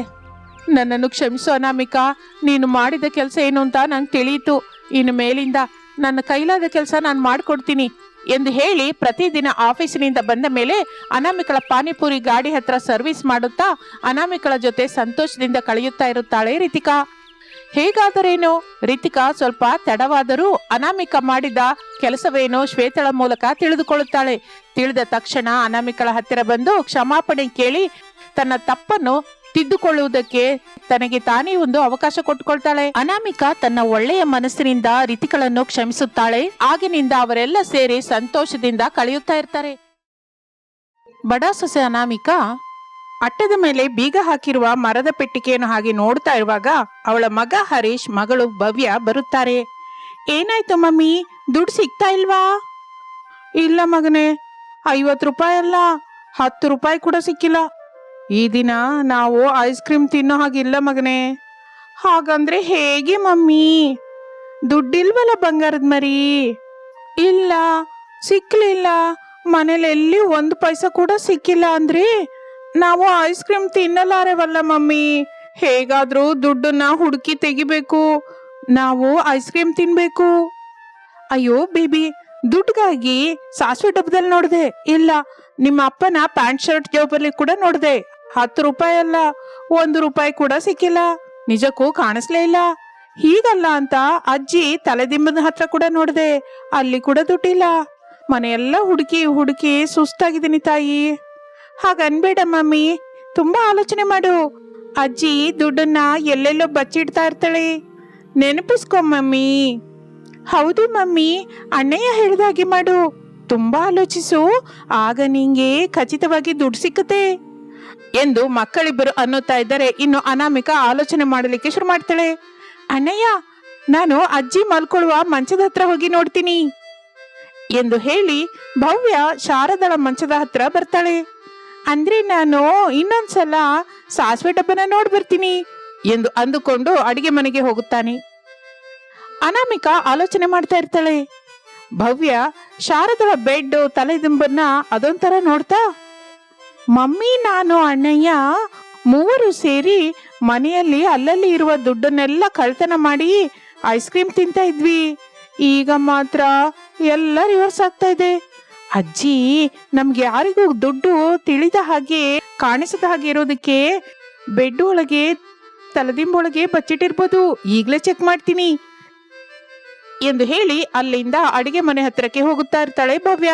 ನನ್ನನ್ನು ಕ್ಷಮಿಸು ಅನಾಮಿಕಾ, ನೀನು ಮಾಡಿದ ಕೆಲಸ ಏನು ಅಂತ ನಂಗೆ ತಿಳಿಯಿತು. ಇನ್ನು ಮೇಲಿಂದ ನನ್ನ ಕೈಲಾದ ಕೆಲಸ ನಾನು ಮಾಡ್ಕೊಡ್ತೀನಿ ಎಂದು ಹೇಳಿ ಪ್ರತಿದಿನ ಆಫೀಸಿನಿಂದ ಬಂದ ಮೇಲೆ ಅನಾಮಿಕಳ ಪಾನಿಪುರಿ ಗಾಡಿ ಹತ್ರ ಸರ್ವಿಸ್ ಮಾಡುತ್ತಾ ಅನಾಮಿಕಳ ಜೊತೆ ಸಂತೋಷದಿಂದ ಕಳೆಯುತ್ತಾ ಇರುತ್ತಾಳೆ ರಿತಿಕಾ. ಹೇಗಾದರೇನು? ರಿತಿಕಾ ಸ್ವಲ್ಪ ತಡವಾದರೂ ಅನಾಮಿಕ ಮಾಡಿದ ಕೆಲಸವೇನೋ ಶ್ವೇತಳ ಮೂಲಕ ತಿಳಿದುಕೊಳ್ಳುತ್ತಾಳೆ. ತಿಳಿದ ತಕ್ಷಣ ಅನಾಮಿಕಳ ಹತ್ತಿರ ಬಂದು ಕ್ಷಮಾಪಣೆ ಕೇಳಿ ತನ್ನ ತಪ್ಪನ್ನು ತಿದ್ದುಕೊಳ್ಳುವುದಕ್ಕೆ ತನಗೆ ತಾನೇ ಒಂದು ಅವಕಾಶ ಕೊಟ್ಟುಕೊಳ್ತಾಳೆ. ಅನಾಮಿಕಾ ತನ್ನ ಒಳ್ಳೆಯ ಮನಸ್ಸಿನಿಂದ ರಿತಿಕಳನ್ನು ಕ್ಷಮಿಸುತ್ತಾಳೆ. ಆಗಿನಿಂದ ಅವರೆಲ್ಲ ಸೇರಿ ಸಂತೋಷದಿಂದ ಕಳೆಯುತ್ತಾ ಇರ್ತಾರೆ. ಬಡ ಸೊಸೆ ಅನಾಮಿಕಾ ಅಟ್ಟದ ಮೇಲೆ ಬೀಗ ಹಾಕಿರುವ ಮರದ ಪೆಟ್ಟಿಗೆಯನ್ನು ಹಾಗೆ ನೋಡ್ತಾ ಇರುವಾಗ ಅವಳ ಮಗ ಹರೀಶ್ ಮಗಳು ಭವ್ಯ ಬರುತ್ತಾರೆ. ಏನಾಯ್ತು ಮಮ್ಮಿ? ದುಡ್ಡು ಸಿಗ್ತಾ ಇಲ್ವಾ? ಇಲ್ಲ ಮಗನೇ, ಐವತ್ತು ರೂಪಾಯಿ ಅಲ್ಲ, ಹತ್ತು ರೂಪಾಯಿ ಕೂಡ ಸಿಕ್ಕಿಲ್ಲ. ಈ ದಿನ ನಾವು ಐಸ್ ಕ್ರೀಮ್ ತಿನ್ನೋ ಹಾಗಿಲ್ಲ ಮಗನೇ. ಹಾಗಂದ್ರೆ ಹೇಗೆ ಮಮ್ಮಿ? ದುಡ್ಡಿಲ್ವಲ್ಲ ಬಂಗಾರದ ಮರಿ? ಇಲ್ಲ ಸಿಕ್ಕಲಿಲ್ಲ ಮನೇಲಿ ಎಲ್ಲಿ ಒಂದು ಪೈಸಾ ಕೂಡ ಸಿಕ್ಕಿಲ್ಲ ಅಂದ್ರೆ ನಾವು ಐಸ್ ಕ್ರೀಮ್ ತಿನ್ನಲಾರೆವಲ್ಲ ಮಮ್ಮಿ. ಹೇಗಾದ್ರೂ ದುಡ್ಡನ್ನ ಹುಡುಕಿ ತೆಗಿಬೇಕು. ನಾವು ಐಸ್ ಕ್ರೀಮ್ ತಿನ್ಬೇಕು. ಅಯ್ಯೋ ಬೇಬಿ, ದುಡ್ಡಿಗಾಗಿ ಸಾಸಿವೆ ಡಬ್ಬದಲ್ಲಿ ನೋಡಿದೆ. ಇಲ್ಲ, ನಿಮ್ಮ ಅಪ್ಪನ ಪ್ಯಾಂಟ್ ಶರ್ಟ್ ಜೋಬಲ್ಲಿ ಕೂಡ ನೋಡಿದೆ. ಹತ್ತು ರೂಪಾಯಿ ಅಲ್ಲ, ಒಂದು ರೂಪಾಯಿ ಕೂಡ ಸಿಕ್ಕಿಲ್ಲ. ನಿಜಕ್ಕೂ ಕಾಣಿಸ್ಲೇ ಇಲ್ಲ. ಹೀಗಲ್ಲ ಅಂತ ಅಜ್ಜಿ ತಲೆದಿಂಬದ ಹತ್ರ ಕೂಡ ನೋಡಿದೆ. ಅಲ್ಲಿ ಕೂಡ ದುಡ್ಡಿಲ್ಲ. ಮನೆಯೆಲ್ಲ ಹುಡುಕಿ ಹುಡುಕಿ ಸುಸ್ತಾಗಿದ್ದೀನಿ ತಾಯಿ. ಹಾಗನ್ಬೇಡ ಮಮ್ಮಿ. ತುಂಬಾ ಆಲೋಚನೆ ಮಾಡು. ಅಜ್ಜಿ ದುಡ್ಡನ್ನ ಎಲ್ಲೆಲ್ಲೋ ಬಚ್ಚಿಡ್ತಾ ಇರ್ತಾಳೆ. ನೆನಪಿಸ್ಕೊ ಮಮ್ಮಿ. ಹೌದು ಮಮ್ಮಿ, ಅಣ್ಣಯ್ಯ ಹೇಳ್ದಾಗೆ ಮಾಡು. ತುಂಬಾ ಆಲೋಚಿಸು, ಆಗ ನಿಂಗೆ ಖಚಿತವಾಗಿ ದುಡ್ಡು ಸಿಕ್ಕುತ್ತೆ. ಎಂದು ಮಕ್ಕಳಿಬ್ಬರು ಅನ್ನುತ್ತಾ ಇದ್ದರೆ ಇನ್ನು ಅನಾಮಿಕ ಆಲೋಚನೆ ಮಾಡಲಿಕ್ಕೆ ಶುರು ಮಾಡ್ತಾಳೆ. ಅಣ್ಣಯ್ಯ, ನಾನು ಅಜ್ಜಿ ಮಲ್ಕೊಳ್ಳುವ ಮಂಚದ ಹತ್ರ ಹೋಗಿ ನೋಡ್ತೀನಿ. ಎಂದು ಹೇಳಿ ಭವ್ಯ ಶಾರದಳ ಮಂಚದ ಹತ್ರ ಬರ್ತಾಳೆ. ಅಂದ್ರೆ ನಾನು ಇನ್ನೊಂದ್ಸಲ ಸಾಸಿವೆ ಡಬ್ಬನ ನೋಡ್ ಬರ್ತೀನಿ ಎಂದು ಅಂದುಕೊಂಡು ಅಡಿಗೆ ಮನೆಗೆ ಹೋಗುತ್ತಾನೆ. ಅನಾಮಿಕ ಆಲೋಚನೆ ಮಾಡ್ತಾ ಇರ್ತಾಳೆ. ಭವ್ಯ ಶಾರದಳ ಬೆಡ್ ತಲೆದಿಂಬನ್ನ ಅದೊಂಥರ ನೋಡ್ತಾ, ಮಮ್ಮಿ, ನಾನು, ಅಣ್ಣಯ್ಯ ಮೂವರು ಸೇರಿ ಮನೆಯಲ್ಲಿ ಅಲ್ಲಲ್ಲಿ ಇರುವ ದುಡ್ಡನ್ನೆಲ್ಲ ಕಳ್ತನ ಮಾಡಿ ಐಸ್ ಕ್ರೀಮ್ ತಿಂತ ಇದ್ವಿ. ಈಗ ಮಾತ್ರ ಎಲ್ಲ ರಿವರ್ಸ್ ಆಗ್ತಾ ಇದೆ. ಅಜ್ಜಿ, ನಮ್ಗೆ ಯಾರಿಗೂ ದುಡ್ಡು ತಿಳಿದ ಹಾಗೆ, ಕಾಣಿಸದ ಹಾಗೆ ಇರೋದಕ್ಕೆ ಬೆಡ್ ಒಳಗೆ ತಲೆದಿಂಬೊಳಗೆ ಬಚ್ಚಿಟ್ಟಿರ್ಬೋದು. ಈಗಲೇ ಚೆಕ್ ಮಾಡ್ತೀನಿ. ಎಂದು ಹೇಳಿ ಅಲ್ಲಿಂದ ಅಡಿಗೆ ಮನೆ ಹತ್ತಿರಕ್ಕೆ ಹೋಗುತ್ತಾ ಇರ್ತಾಳೆ ಭವ್ಯ.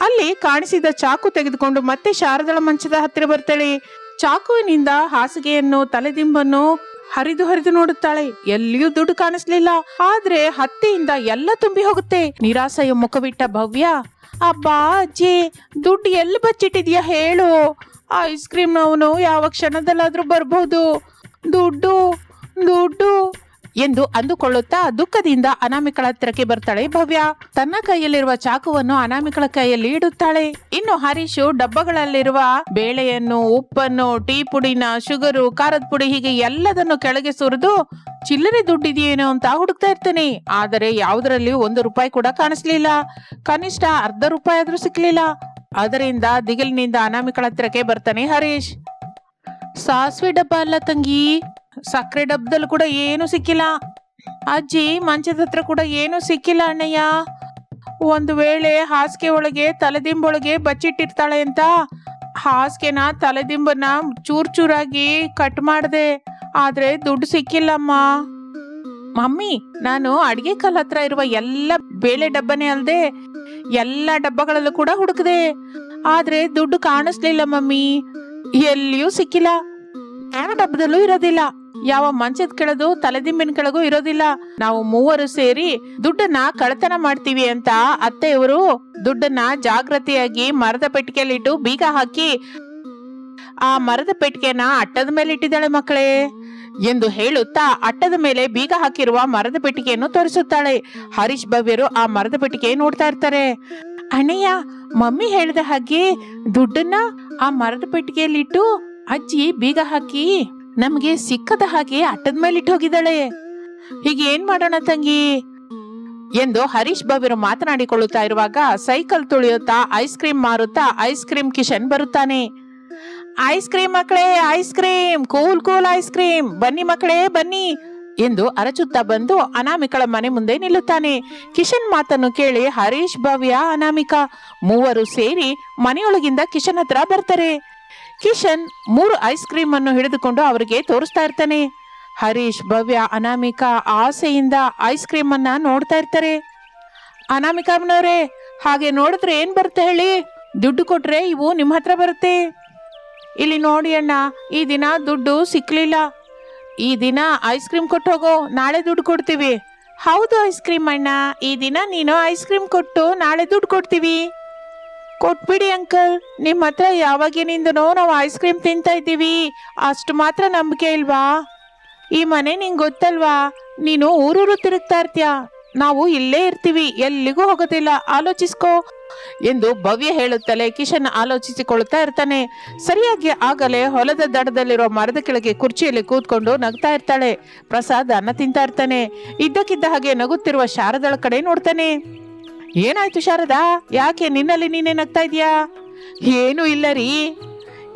ಅಲ್ಲಿ ಕಾಣಿಸಿದ ಚಾಕು ತೆಗೆದುಕೊಂಡು ಮತ್ತೆ ಶಾರದಳ ಮಂಚದ ಹತ್ತಿರ ಬರ್ತಾಳೆ. ಚಾಕುವಿನಿಂದ ಹಾಸಿಗೆಯನ್ನು, ತಲೆದಿಂಬನ್ನು ಹರಿದು ಹರಿದು ನೋಡುತ್ತಾಳೆ. ಎಲ್ಲಿಯೂ ದುಡ್ಡು ಕಾಣಿಸ್ಲಿಲ್ಲ. ಆದ್ರೆ ಹತ್ತೆಯಿಂದ ಎಲ್ಲ ತುಂಬಿ ಹೋಗುತ್ತೆ. ನಿರಾಸೆಯ ಮುಖವಿಟ್ಟ ಭವ್ಯ. ಅಬ್ಬಾ ಅಜ್ಜಿ ದುಡ್ಡು ಎಲ್ಲಿ ಬಚ್ಚಿಟ್ಟಿದ್ಯಾ ಹೇಳು. ಐಸ್ ಕ್ರೀಮ್ನವನು ಯಾವ ಕ್ಷಣದಲ್ಲಾದರೂ ಬರ್ಬೋದು. ದುಡ್ಡು ದುಡ್ಡು. ಎಂದು ಅಂದುಕೊಳ್ಳುತ್ತಾ ದುಃಖದಿಂದ ಅನಾಮಿಕಳ ಹತ್ತಿರಕ್ಕೆ ಬರ್ತಾಳೆ ಭವ್ಯ. ತನ್ನ ಕೈಯಲ್ಲಿರುವ ಚಾಕುವನ್ನು ಅನಾಮಿಕಳ ಕೈಯಲ್ಲಿ ಇಡುತ್ತಾಳೆ. ಇನ್ನು ಹರೀಶು ಡಬ್ಬಗಳಲ್ಲಿರುವ ಬೇಳೆಯನ್ನು, ಉಪ್ಪನ್ನು, ಟೀ ಪುಡಿನ, ಶುಗರು, ಖಾರದ ಪುಡಿ ಹೀಗೆ ಎಲ್ಲದನ್ನು ಕೆಳಗೆ ಸುರಿದು ಚಿಲ್ಲರೆ ದುಡ್ಡಿದೆಯೇನೋ ಅಂತ ಹುಡುಕ್ತಾ ಇರ್ತಾನೆ. ಆದರೆ ಯಾವುದರಲ್ಲಿ ಒಂದು ರೂಪಾಯಿ ಕೂಡ ಕಾಣಿಸ್ಲಿಲ್ಲ. ಕನಿಷ್ಠ ಅರ್ಧ ರೂಪಾಯಿ ಆದ್ರೂ ಸಿಕ್ಲಿಲ್ಲ. ಅದರಿಂದ ದಿಗಿಲಿನಿಂದ ಅನಾಮಿಕಳ ಹತ್ತಿರಕ್ಕೆ ಬರ್ತಾನೆ ಹರೀಶ್. ಸಾಸಿವೆ ಡಬ್ಬ ಅಲ್ಲ ತಂಗಿ. ಸಕ್ಕರೆ ಡಬ್ಬದಲ್ಲಿ ಕೂಡ ಏನು ಸಿಕ್ಕಿಲ್ಲ. ಅಜ್ಜಿ, ಮಂಚದ ಹತ್ರ ಕೂಡ ಏನು ಸಿಕ್ಕಿಲ್ಲ ಅಣ್ಣಯ್ಯ. ಒಂದು ವೇಳೆ ಹಾಸಿಗೆ ಒಳಗೆ ತಲೆದಿಂಬೊಳಗೆ ಬಚ್ಚಿಟ್ಟಿರ್ತಾಳೆ ಅಂತ, ಹಾಸಿಗೆನ ತಲೆದಿಂಬನ್ನ ಚೂರ್ ಚೂರಾಗಿ ಕಟ್ ಮಾಡಿದೆ. ಆದ್ರೆ ದುಡ್ಡು ಸಿಕ್ಕಿಲ್ಲಮ್ಮ. ಮಮ್ಮಿ, ನಾನು ಅಡಿಗೆ ಕಲ್ ಹತ್ರ ಇರುವ ಎಲ್ಲ ಬೇಳೆ ಡಬ್ಬನೇ ಅಲ್ದೆ, ಎಲ್ಲ ಡಬ್ಬಗಳಲ್ಲೂ ಕೂಡ ಹುಡುಕಿದೆ. ಆದ್ರೆ ದುಡ್ಡು ಕಾಣಿಸ್ಲಿಲ್ಲ ಮಮ್ಮಿ. ಎಲ್ಲಿಯೂ ಸಿಕ್ಕಿಲ್ಲ. ಯಾವ ಡಬ್ಬದಲ್ಲೂ ಇರೋದಿಲ್ಲ. ಯಾವ ಮಂಚದ ಕೆಳದು ತಲೆದಿಂಬಿನ ಕೆಳಗೂ ಇರೋದಿಲ್ಲ. ನಾವು ಮೂವರು ಸೇರಿ ದುಡ್ಡನ್ನ ಕಳತನ ಮಾಡ್ತೀವಿ ಅಂತ ಅತ್ತೆಯವರು ದುಡ್ಡನ್ನ ಜಾಗೃತಿಯಾಗಿ ಮರದ ಪೆಟ್ಟಿಗೆಯಲ್ಲಿಟ್ಟು ಬೀಗ ಹಾಕಿ ಆ ಮರದ ಪೆಟ್ಟಿಗೆನ ಅಟ್ಟದ ಮೇಲೆ ಇಟ್ಟಿದ್ದಾಳೆ ಮಕ್ಕಳೇ. ಎಂದು ಹೇಳುತ್ತಾ ಅಟ್ಟದ ಮೇಲೆ ಬೀಗ ಹಾಕಿರುವ ಮರದ ಪೆಟ್ಟಿಗೆಯನ್ನು ತೋರಿಸುತ್ತಾಳೆ. ಹರೀಶ್ ಭವ್ಯರು ಆ ಮರದ ಪೆಟ್ಟಿಗೆ ನೋಡ್ತಾ ಇರ್ತಾರೆ. ಅಣ್ಣಯ್ಯ, ಮಮ್ಮಿ ಹೇಳಿದ ಹಾಗೆ ದುಡ್ಡನ್ನ ಆ ಮರದ ಪೆಟ್ಟಿಗೆಯಲ್ಲಿಟ್ಟು ಅಜ್ಜಿ ಬೀಗ ಹಾಕಿ ನಮ್ಗೆ ಸಿಕ್ಕದ ಹಾಗೆ ಅಟ್ಟದ ಮೇಲೆ ಇಟ್ಟು ಹೋಗಿದ್ದಾಳೆ. ಹೀಗೆ ಏನ್ ಮಾಡೋಣ ತಂಗಿ? ಎಂದು ಹರೀಶ್ ಭವ್ಯರು ಮಾತನಾಡಿಕೊಳ್ಳುತ್ತಾ ಇರುವಾಗ ಸೈಕಲ್ ತುಳಿಯುತ್ತಾ ಐಸ್ ಕ್ರೀಮ್ ಮಾರುತ್ತಾ ಐಸ್ ಕ್ರೀಮ್ ಕಿಶನ್ ಬರುತ್ತಾನೆ. ಐಸ್ ಕ್ರೀಮ್ ಮಕ್ಕಳೇ, ice cream, cool cool ice cream, ಬನ್ನಿ ಮಕ್ಕಳೇ, ಬನ್ನಿ, ಎಂದು ಅರಚುತ್ತಾ ಬಂದು ಅನಾಮಿಕಳ ಮನೆ ಮುಂದೆ ನಿಲ್ಲುತ್ತಾನೆ. ಕಿಶನ್ ಮಾತನ್ನು ಕೇಳಿ ಹರೀಶ್ ಭವ್ಯ ಅನಾಮಿಕ ಮೂವರು ಸೇರಿ ಮನೆಯೊಳಗಿಂದ ಕಿಶನ್ ಹತ್ರ ಬರ್ತಾರೆ. ಕಿಶನ್ ಮೂರು ಐಸ್ ಕ್ರೀಮ್ ಅನ್ನು ಹಿಡಿದುಕೊಂಡು ಅವರಿಗೆ ತೋರಿಸ್ತಾ ಇರ್ತಾನೆ. ಹರೀಶ್, ಭವ್ಯ, ಅನಾಮಿಕಾ ಆಸೆಯಿಂದ ಐಸ್ ಕ್ರೀಮ್ ಅನ್ನ ನೋಡ್ತಾ ಇರ್ತಾರೆ. ಅನಾಮಿಕಮ್ಮನವ್ರೆ ಹಾಗೆ ನೋಡಿದ್ರೆ ಏನ್ ಬರುತ್ತೆ ಹೇಳಿ? ದುಡ್ಡು ಕೊಟ್ರೆ ಇವು ನಿಮ್ಮ ಹತ್ರ ಬರುತ್ತೆ. ಇಲ್ಲಿ ನೋಡಿ ಅಣ್ಣ, ಈ ದಿನ ದುಡ್ಡು ಸಿಕ್ಕಲಿಲ್ಲ ಈ ದಿನ ಐಸ್ ಕ್ರೀಮ್ ಕೊಟ್ಟು ಹೋಗೋ ನಾಳೆ ದುಡ್ಡು ಕೊಡ್ತೀವಿ. ಹೌದು ಐಸ್ ಕ್ರೀಮ್ ಅಣ್ಣ, ಈ ದಿನ ನೀನು ಐಸ್ ಕ್ರೀಮ್ ಕೊಟ್ಟು ನಾಳೆ ದುಡ್ಡು ಕೊಡ್ತೀವಿ. ಕೊಟ್ಬಿಡಿ ಅಂಕಲ್. ನಿಮ್ಮ ಹತ್ರ ಯಾವಾಗಿನಿಂದನೋ ನಾವು ಐಸ್ ಕ್ರೀಮ್ ತಿಂತಾ ಇದ್ದೀವಿ. ಅಷ್ಟು ಮಾತ್ರ ನಂಬಿಕೆ ಇಲ್ವಾ? ಈ ಮನೆ ನಿಂಗೆ ಗೊತ್ತಲ್ವಾ? ನೀನು ಊರೂರು ತಿರುಗ್ತಾ ಇರ್ತೀಯ? ನಾವು ಇಲ್ಲೇ ಇರ್ತೀವಿ, ಎಲ್ಲಿಗೂ ಹೋಗೋದಿಲ್ಲ. ಆಲೋಚಿಸ್ಕೋ. ಎಂದು ಭವ್ಯ ಹೇಳುತ್ತಲೇ ಕಿಶನ್ ಆಲೋಚಿಸಿಕೊಳ್ಳುತ್ತಾ ಇರ್ತಾನೆ. ಸರಿಯಾಗಿ ಆಗಲೇ ಹೊಲದ ದಡದಲ್ಲಿರುವ ಮರದ ಕೆಳಗೆ ಕುರ್ಚಿಯಲ್ಲಿ ಕೂತ್ಕೊಂಡು ನಗ್ತಾ ಇರ್ತಾಳೆ. ಪ್ರಸಾದ ಅನ್ನ ತಿಂತಾ ಇರ್ತಾನೆ. ಇದ್ದಕ್ಕಿದ್ದ ಹಾಗೆ ನಗುತ್ತಿರುವ ಶಾರದಳ ಕಡೆ ನೋಡ್ತಾನೆ. ಏನಾಯ್ತು ಶಾರದಾ? ಯಾಕೆ ನಿನ್ನಲ್ಲಿ ನೀನೇ ನಗ್ತಾ ಇದೀಯಾ ಏನೂ ಇಲ್ಲ ರೀ.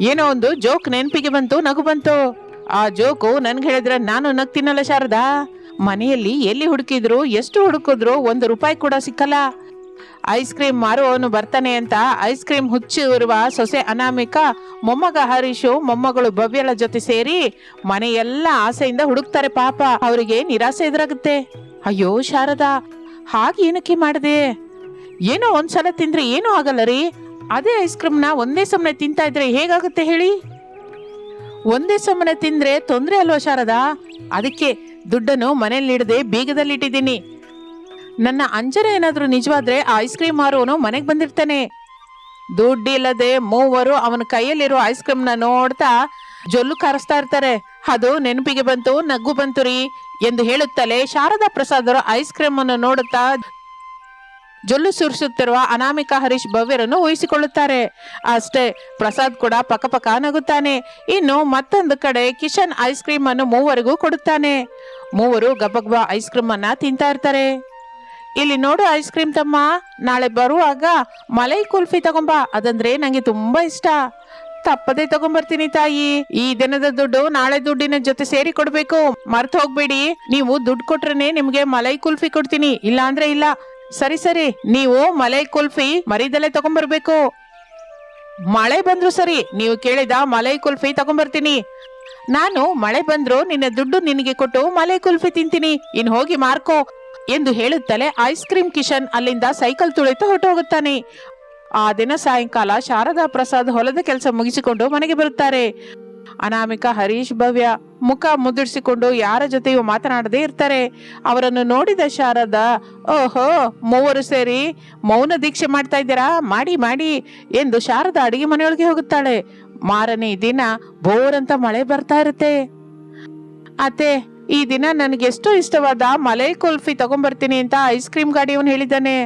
ಏನೋ ಒಂದು ಜೋಕ್ ನೆನಪಿಗೆ ಬಂತು, ನಗು ಬಂತು. ಆ ಜೋಕು ನನ್ಗೆ ಹೇಳಿದ್ರೆ ನಾನು ನಗ್ತೀನಲ್ಲ ಶಾರದಾ? ಮನೆಯಲ್ಲಿ ಎಲ್ಲಿ ಹುಡುಕಿದ್ರು, ಎಷ್ಟು ಹುಡುಕಿದ್ರು ಒಂದು ರೂಪಾಯಿ ಕೂಡ ಸಿಕ್ಕಲ್ಲ. ಐಸ್ ಕ್ರೀಮ್ ಮಾರುವವನು ಬರ್ತಾನೆ ಅಂತ ಐಸ್ ಕ್ರೀಮ್ ಹುಚ್ಚಿರುವ ಸೊಸೆ ಅನಾಮಿಕ, ಮೊಮ್ಮಗ ಹರೀಶು, ಮೊಮ್ಮಗಳು ಭವ್ಯಳ ಜೊತೆ ಸೇರಿ ಮನೆಯೆಲ್ಲ ಆಸೆಯಿಂದ ಹುಡುಕ್ತಾರೆ ಪಾಪ. ಅವರಿಗೆ ನಿರಾಸೆ ಎದುರಾಗುತ್ತೆ. ಅಯ್ಯೋ ಶಾರದಾ, ಹಾಗೇನಕ್ಕೆ ಮಾಡಿದೆ? ಏನೋ ಒಂದ್ಸಲ ತಿಂದ್ರೆ ಏನೂ ಆಗಲ್ಲ ರೀ. ಅದೇ ಐಸ್ ಕ್ರೀಮ್ನ ಒಂದೇ ಸಮನೆ ತಿಂತಾ ಇದ್ರೆ ಹೇಗಾಗುತ್ತೆ ಹೇಳಿ? ಒಂದೇ ಸಮನೆ ತಿಂದ್ರೆ ತೊಂದ್ರೆ ಅಲ್ವಾ ಶಾರದಾ? ಅದಕ್ಕೆ ದುಡ್ಡನ್ನು ಮನೇಲಿ ಇಡದೆ ಬೀಗದಲ್ಲಿ ಇಟ್ಟಿದ್ದೀನಿ. ನನ್ನ ಅಂಜನ ಏನಾದ್ರೂ ನಿಜವಾದ್ರೆ ಆ ಐಸ್ ಕ್ರೀಮ್ ಮಾರುವನು ಮನೆಗೆ ಬಂದಿರ್ತಾನೆ. ದುಡ್ಡಿಲ್ಲದೆ ಮೂವರು ಅವನ ಕೈಯಲ್ಲಿರೋ ಐಸ್ ಕ್ರೀಮ್ನ ನೋಡ್ತಾ ಜೊಲ್ಲು ಕರೆಸ್ತಾ ಇರ್ತಾರೆ. ಅದು ನೆನಪಿಗೆ ಬಂತು, ನಗ್ಗು ಬಂತು ರೀ. ಎಂದು ಹೇಳುತ್ತಲೇ ಶಾರದಾ ಪ್ರಸಾದರು ಐಸ್ ಕ್ರೀಮ್ ಅನ್ನು ನೋಡುತ್ತಾ ಜೊಲ್ಲು ಸುರಿಸುತ್ತಿರುವ ಅನಾಮಿಕಾ ಹರೀಶ್ ಭವ್ಯರನ್ನು ಊಹಿಸಿಕೊಳ್ಳುತ್ತಾರೆ. ಅಷ್ಟೇ, ಪ್ರಸಾದ್ ಕೂಡ ಪಕಪಕ ನಗುತ್ತಾನೆ. ಇನ್ನು ಮತ್ತೊಂದು ಕಡೆ ಕಿಶನ್ ಐಸ್ ಕ್ರೀಮ್ ಅನ್ನು ಮೂವರಿಗೂ ಕೊಡುತ್ತಾನೆ. ಮೂವರು ಗಬಗಬ ಐಸ್ ಕ್ರೀಮ್ ಅನ್ನ ತಿಂತಾ ಇರ್ತಾರೆ. ಇಲ್ಲಿ ನೋಡು ಐಸ್ ಕ್ರೀಮ್ ತಮ್ಮ, ನಾಳೆ ಬರುವಾಗ ಮಲೈ ಕುಲ್ಫಿ ತಗೊಂಬ, ಅದಂದ್ರೆ ನಂಗೆ ತುಂಬಾ ಇಷ್ಟ. ತಪ್ಪದೆ ತಗೊಂಬರ್ತೀನಿ ತಾಯಿ. ಈ ದಿನದ ದುಡ್ಡು ನಾಳೆ ದುಡ್ಡಿನ ಜೊತೆ ಸೇರಿ ಕೊಡ್ಬೇಕು. ಮರ್ತು ಹೋಗ್ಬೇಡಿ. ನೀವು ದುಡ್ಡು ಕೊಟ್ರೇನೆ ನಿಮ್ಗೆ ಮಲೈ ಕುಲ್ಫಿ ಕೊಡ್ತೀನಿ. ಇಲ್ಲ ಅಂದ್ರೆ ಇಲ್ಲ. ಸರಿ ಸರಿ. ನೀವು ಮಲೈ ಕುಲ್ಫಿ ಮರಿದಲ್ಲೇ ತಗೊಂಡ್ಬರ್ಬೇಕು ಮಳೆ ಬಂದ್ರು ಸರಿ, ನೀವು ಕೇಳಿದ ಮಲೈ ಕುಲ್ಫಿ ತಗೊಂಬರ್ತೀನಿ. ನಾನು ಮಳೆ ಬಂದ್ರು ನಿನ್ನ ದುಡ್ಡು ನಿನಗೆ ಕೊಟ್ಟು ಮಲೈ ಕುಲ್ಫಿ ತಿಂತೀನಿ. ಇನ್ ಹೋಗಿ ಮಾರ್ಕೋ ಎಂದು ಹೇಳುತ್ತಲೇ ಐಸ್ ಕ್ರೀಮ್ ಕಿಶನ್ ಅಲ್ಲಿಂದ ಸೈಕಲ್ ತುಳಿತು ಹೊರಟೋಗುತ್ತಾನೆ. ಆ ದಿನ ಸಾಯಂಕಾಲ ಶಾರದಾ ಪ್ರಸಾದ್ ಹೊಲದ ಕೆಲಸ ಮುಗಿಸಿಕೊಂಡು ಮನೆಗೆ ಬರುತ್ತಾರೆ. ಅನಾಮಿಕಾ ಹರೀಶ್ ಭವ್ಯ ಮುಖ ಮುದ್ರಿಸಿಕೊಂಡು ಯಾರ ಜೊತೆಯೂ ಮಾತನಾಡದೇ ಇರ್ತಾರೆ. ಅವರನ್ನು ನೋಡಿದ ಶಾರದಾ, ಓಹೋ, ಮೂವರು ಸೇರಿ ಮೌನ ದೀಕ್ಷೆ ಮಾಡ್ತಾ ಇದ್ದೀರಾ? ಮಾಡಿ ಮಾಡಿ, ಎಂದು ಶಾರದಾ ಅಡಿಗೆ ಮನೆಯೊಳಗೆ ಹೋಗುತ್ತಾಳೆ. ಮಾರನೇ ದಿನ ಬೋರ್ ಅಂತ ಮಳೆ ಬರ್ತಾ ಇರುತ್ತೆ. ಅತ್ತೆ, ಈ ದಿನ ನನಗೆ ಎಷ್ಟು ಇಷ್ಟವಾದ ಮಲೈ ಕುಲ್ಫಿ ತಗೊಂಡ್ಬರ್ತೀನಿ ಅಂತ ಐಸ್ ಕ್ರೀಮ್ ಗಾಡಿಯವನು ಹೇಳಿದ್ದಾನೆ.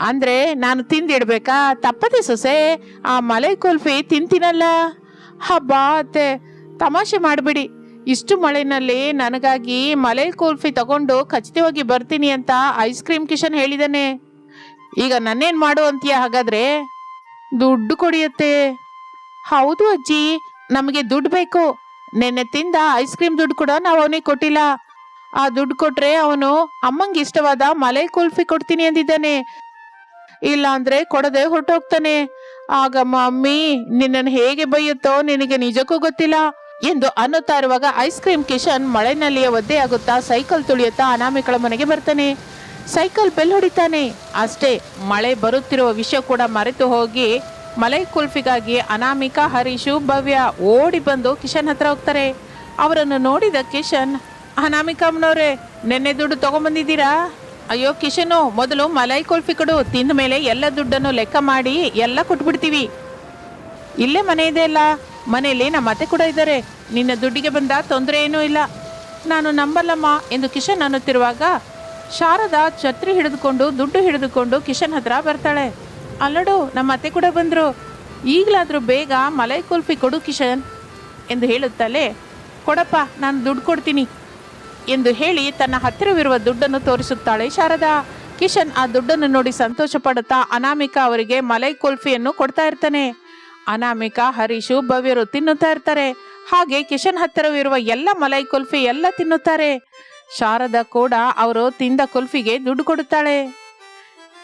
ಅಂದ್ರೆ ನಾನು ತಿಂದಿಡ್ಬೇಕಾ? ತಪ್ಪದೆ ಸೊಸೆ, ಆ ಮಲೈ ಕುಲ್ಫಿ ತಿಂತೀನಲ್ಲ? ಹಬ್ಬ ಅತ್ತೆ, ತಮಾಷೆ ಮಾಡಬೇಡಿ. ಇಷ್ಟು ಮಳೆನಲ್ಲಿ ನನಗಾಗಿ ಮಲೆ ಕುಲ್ಫಿ ತಗೊಂಡು ಖಚಿತವಾಗಿ ಬರ್ತೀನಿ ಅಂತ ಐಸ್ ಕ್ರೀಮ್ ಕಿಶನ್ ಹೇಳಿದಾನೆ. ಈಗ ನನ್ನೇನ್ ಮಾಡು ಅಂತೀಯ ಹಾಗಾದ್ರೆ? ದುಡ್ಡು ಕೊಡಿಯತ್ತೆ ಹೌದು ಅಜ್ಜಿ, ನಮಗೆ ದುಡ್ಡು ಬೇಕು. ನೆನ್ನೆ ತಿಂದ ಐಸ್ ಕ್ರೀಮ್ ದುಡ್ಡು ಕೂಡ ನಾವು ಅವನಿಗೆ ಕೊಟ್ಟಿಲ್ಲ. ಆ ದುಡ್ಡು ಕೊಟ್ರೆ ಅವನು ಅಮ್ಮಂಗೆ ಇಷ್ಟವಾದ ಮಲೆ ಕುಲ್ಫಿ ಕೊಡ್ತೀನಿ ಅಂದಿದ್ದಾನೆ. ಇಲ್ಲ ಅಂದ್ರೆ ಕೊಡದೆ ಹೊರಟೋಗ್ತಾನೆ. ಆಗ ಮಮ್ಮಿ, ನಿನ್ನನ್ನು ಹೇಗೆ ಬೈಯುತ್ತೋ ನಿನಗೆ ನಿಜಕ್ಕೂ ಗೊತ್ತಿಲ್ಲ. ಎಂದು ಅನ್ನುತ್ತಾ ಇರುವಾಗ ಐಸ್ ಕ್ರೀಮ್ ಕಿಶನ್ ಮಳೆನಲ್ಲಿಯೇ ಒದ್ದೆಯಾಗುತ್ತಾ ಸೈಕಲ್ ತುಳಿಯುತ್ತಾ ಅನಾಮಿಕಳ ಮನೆಗೆ ಬರ್ತಾನೆ. ಸೈಕಲ್ ಬೆಲ್ ಹೊಡಿತಾನೆ. ಅಷ್ಟೇ, ಮಳೆ ಬರುತ್ತಿರುವ ವಿಷಯ ಕೂಡ ಮರೆತು ಹೋಗಿ ಮಲೈ ಕುಲ್ಫಿಗಾಗಿ ಅನಾಮಿಕಾ, ಹರೀಶು, ಭವ್ಯ ಓಡಿ ಬಂದು ಕಿಶನ್ ಹತ್ರ ಹೋಗ್ತಾರೆ. ಅವರನ್ನು ನೋಡಿದ ಕಿಶನ್, ಅನಾಮಿಕಮ್ಮನವ್ರೆ, ನೆನ್ನೆ ದುಡ್ಡು ತಗೊಂಬಂದಿದ್ದೀರಾ? ಅಯ್ಯೋ ಕಿಶನು ಮೊದಲು ಮಲೈ ಕುಲ್ಫಿ ಕೊಡು, ತಿಂದ ಮೇಲೆ ಎಲ್ಲ ದುಡ್ಡನ್ನು ಲೆಕ್ಕ ಮಾಡಿ ಎಲ್ಲ ಕೊಟ್ಬಿಡ್ತೀವಿ. ಇಲ್ಲೇ ಮನೆ ಇದೆ ಅಲ್ಲ, ಮನೆಯಲ್ಲಿ ನಮ್ಮ ಅತ್ತೆ ಕೂಡ ಇದ್ದಾರೆ. ನಿನ್ನ ದುಡ್ಡಿಗೆ ಬಂದ ತೊಂದರೆ ಏನೂ ಇಲ್ಲ. ನಾನು ನಂಬಲ್ಲಮ್ಮ ಎಂದು ಕಿಶನ್ ಅನ್ನುತ್ತಿರುವಾಗ ಶಾರದ ಛತ್ರಿ ಹಿಡಿದುಕೊಂಡು, ದುಡ್ಡು ಹಿಡಿದುಕೊಂಡು ಕಿಶನ್ ಹತ್ರ ಬರ್ತಾಳೆ. ಅಲ್ಲಡು, ನಮ್ಮ ಅತ್ತೆ ಕೂಡ ಬಂದರು. ಈಗಲಾದರೂ ಬೇಗ ಮಲೈ ಕುಲ್ಫಿ ಕೊಡು ಕಿಶನ್ ಎಂದು ಹೇಳುತ್ತಲೇ, ಕೊಡಪ್ಪ, ನಾನು ದುಡ್ಡು ಕೊಡ್ತೀನಿ. ಎಂದು ಹೇಳಿ ತನ್ನ ಹತ್ತಿರವಿರುವ ದುಡ್ಡನ್ನು ತೋರಿಸುತ್ತಾಳೆ. ಶಾರದಾ, ಕಿಶನ್ ಆ ದುಡ್ಡನ್ನು ನೋಡಿ ಸಂತೋಷ ಪಡುತ್ತಾ ಅನಾಮಿಕಾ ಅವರಿಗೆ ಮಲೈ ಕುಲ್ಫಿಯನ್ನು ಕೊಡ್ತಾ ಇರ್ತಾನೆ. ಅನಾಮಿಕಾ, ಹರೀಶು, ಭವ್ಯರು ತಿನ್ನುತ್ತಾ ಇರ್ತಾರೆ. ಹಾಗೆ ಕಿಶನ್ ಹತ್ತಿರವಿರುವ ಎಲ್ಲ ಮಲೈ ಕುಲ್ಫಿ ಎಲ್ಲ ತಿನ್ನುತ್ತಾರೆ. ಶಾರದಾ ಕೂಡ ಅವರು ತಿಂದ ಕುಲ್ಫಿಗೆ ದುಡ್ಡು ಕೊಡುತ್ತಾಳೆ.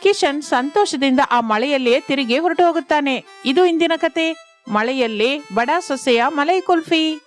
ಕಿಶನ್ ಸಂತೋಷದಿಂದ ಆ ಮಳೆಯಲ್ಲಿಯೇ ತಿರುಗಿ ಹೊರಟು ಹೋಗುತ್ತಾನೆ. ಇದು ಇಂದಿನ ಕತೆ. ಮಳೆಯಲ್ಲಿ ಬಡ ಸೊಸೆಯ ಮಲೈ ಕುಲ್ಫಿ.